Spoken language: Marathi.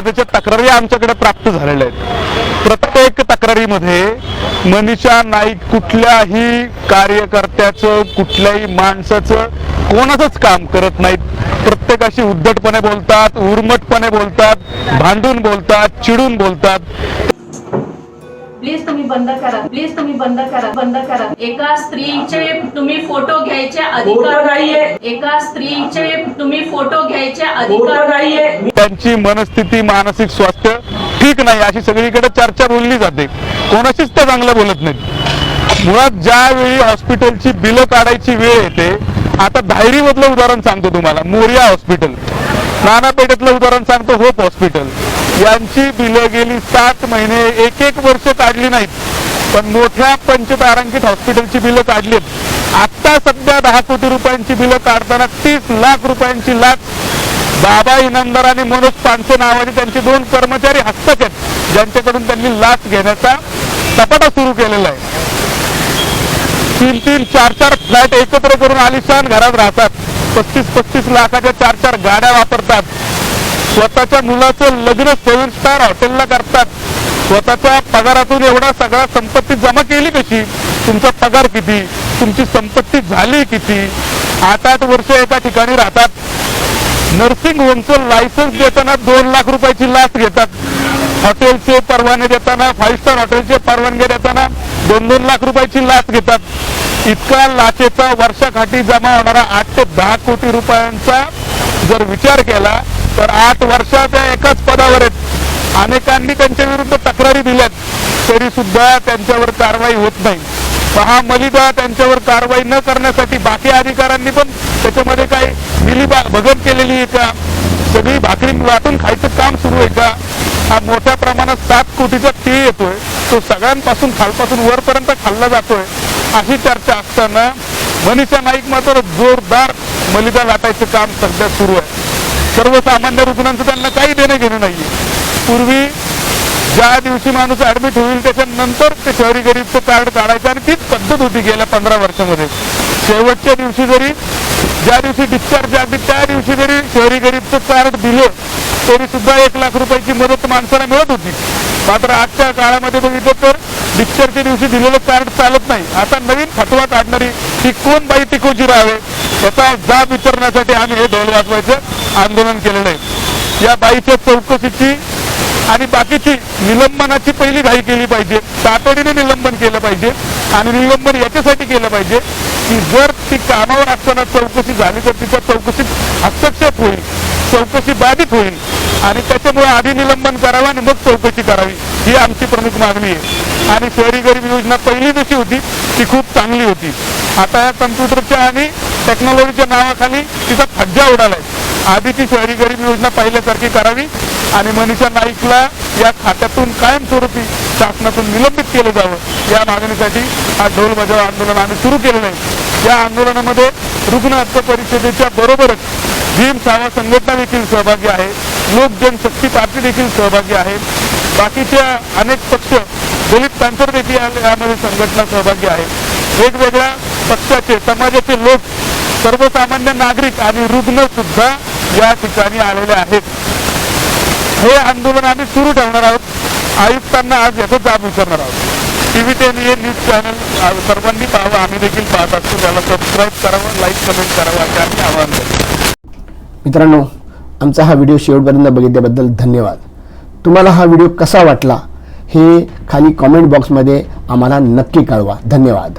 तक्रारी आमच्याकडे प्राप्त झालेल्या आहेत. प्रत्येक तक्रारीमध्ये मनीषा नाईक कुठल्याही कार्यकर्त्याचं कुठल्याही माणसाचं कोणाचंच काम करत नाहीत. प्रत्येकाशी उद्धटपणे बोलतात उर्मटपणे बोलतात भांडून बोलतात चिडून बोलतात. प्लीज तुम्ही बंद करा. प्लीज तुम्ही बंद करा. बंद करा. एका स्त्रीचे तुम्ही फोटो घ्यायचे अधिकार नाहीये. एका स्त्रीचे तुम्ही फोटो त्यांची मनस्थिती मानसिक स्वास्थ्य ठीक नाही. अशी सगळीकडे चर्चा बोलली जाते. कोणाशीच ते चांगलं बोलत नाहीत. मुळात ज्यावेळी हॉस्पिटलची बिलं काढायची वेळ येते आता धायरीमधलं उदाहरण सांगतो तुम्हाला. मोरिया हॉस्पिटल. नानापेठेतलं उदाहरण सांगतो होप हॉस्पिटल. यांची बिलं गेली सात महिने एक एक वर्ष काढली नाहीत. पण मोठ्या पंचतारांकित हॉस्पिटलची बिलं काढलीत. आता सध्या दहा कोटी रुपयांची बिलं काढताना तीस लाख रुपयांची लाच बाबा इनामदार आणि मनोज पानसे नावाने त्यांचे दोन कर्मचारी हस्तक आहेत ज्यांच्याकडून त्यांनी लाच घेण्याचा सपाटा सुरू केलेला आहे. तीन तीन चार चार फ्लॅट एकत्र करून आलिशान घरात राहतात. पस्तीस पस्तीस लाखाच्या चार चार गाड्या वापरतात. स्वतःच्या मुलाचं लग्न सेव्हन स्टार हॉटेलला करतात. स्वतःच्या पगारातून एवढा सगळा संपत्ती जमा केली कशी? तुमचा पगार किती? तुमची संपत्ती झाली किती? आठ आठ वर्ष एका ठिकाणी राहतात. नर्सिंग होमचं लायसन्स देताना दोन लाख रुपयाची लाच घेतात. हॉटेलचे परवाने देताना फाईव्ह स्टार हॉटेलचे परवानगी देताना दोन दोन लाख रुपयाची लाच घेतात. इतका लाचेचा वर्षाकाठी जमा होणारा आठ ते दहा कोटी रुपयांचा जर विचार केला तर आठ वर्षाच्या एकाच पदावर आहेत. अनेकांनी त्यांच्या विरुद्ध तक्रारी दिल्यात. तरी सुद्धा त्यांच्यावर कारवाई होत नाही. हा मलिदा त्यांच्यावर कारवाई न करण्यासाठी बाकी अधिकाऱ्यांनी पण त्याच्यामध्ये काय मिली भगत केलेली आहे का? सगळी भाकरी वाटून खायचं काम सुरू आहे का? हा मोठ्या प्रमाणात सात कोटीचा तीळ येतोय. तो सगळ्यांपासून खालपासून वरपर्यंत खाल्ला जातोय. अशी चर्चा असताना मनीषा नाईक मात्र जोरदार मलिदा लाटायचं काम सध्या सुरू आहे. सर्वसामान्य रुग्णांचं त्यांना काही देणं घेणं नाहीये. पूर्वी ज्या दिवशी माणूस ऍडमिट होईल त्याच्यानंतर ते शहरी गरीबचं कार्ड काढायचं आणि तीच पद्धत होती गेल्या पंधरा वर्षामध्ये. शेवटच्या दिवशी जरी ज्या दिवशी डिस्चार्ज अगदी त्या दिवशी जरी शहरी गरीबचं कार्ड दिलं तरी सुद्धा एक लाख रुपयाची मदत माणसाला मिळत होती. मात्र आजच्या काळामध्ये बघितलं तर डिस्चार्जच्या दिवशी दिलेलं कार्ड चालत नाही. आता नवीन फटवा काढणारी ही कोण बाई टिकूची राहावे? याचा जाब विचारण्यासाठी आम्ही हे ढोल वाजवायचं आंदोलन केलेलं आहे. या बाईच्या चौकशीची आणि बाकीची निलंबनाची पहिली घाई केली पाहिजे. तातडीने निलंबन केलं पाहिजे आणि निलंबन याच्यासाठी केलं पाहिजे की जर ती कामावर असताना चौकशी झाली तर तिच्या चौकशीत हस्तक्षेप होईल चौकशी बाधित होईल आणि त्याच्यामुळे आधी निलंबन करावं आणि मग चौकशी करावी. ही आमची प्रमुख मागणी आहे. आणि शहरी गरीब योजना पहिली जशी होती ती खूप चांगली होती. आता या कम्प्युटरच्या आणि टेक्नॉलॉजीच्या नावाखाली तिचा फज्जा उडालाय. आधीची शहरी गरीब योजना पहिल्यासारखी करावी आणि मनीषा नाईकला या खात्यातून कायमस्वरूपी शासनातून निलंबित केलं जावं. या मागणीसाठी हा ढोल बजाव आंदोलन आम्ही सुरू केलेलं आहे या आंदोलनामध्ये रुग्ण हक्क परिषदेच्या बरोबरच भीम सावा संघटना देखील सहभागी आहे. लोक जनशक्ती पार्टी देखील सहभागी आहे. बाकीच्या अनेक पक्ष दलित पॅन्थर देखील यामध्ये संघटना सहभागी आहे. वेगवेगळ्या पक्षाचे समाजाचे लोक सर्वसामान्य नागरिक आणि रुग्ण सुद्धा या ठिकाणी आलेले आहेत. हे आंदोलन आम्ही सुरू ठेवणार आहोत. आयुक्तांना आज याचा जाब विचारणार आहोत. टीव्ही टेन हे न्यूज चॅनल सर्वांनी पाहावं. आम्ही देखील पाहत असतो. त्याला सबस्क्राईब करावं लाईक कमेंट करावं असे आम्ही आवाहन करतो. मित्रांनो आमचा हा व्हिडिओ शेवटपर्यंत बघितल्याबद्दल धन्यवाद. तुम्हाला हा व्हिडिओ कसा वाटला हे खाली कॉमेंट बॉक्समध्ये आम्हाला नक्की कळवा. धन्यवाद.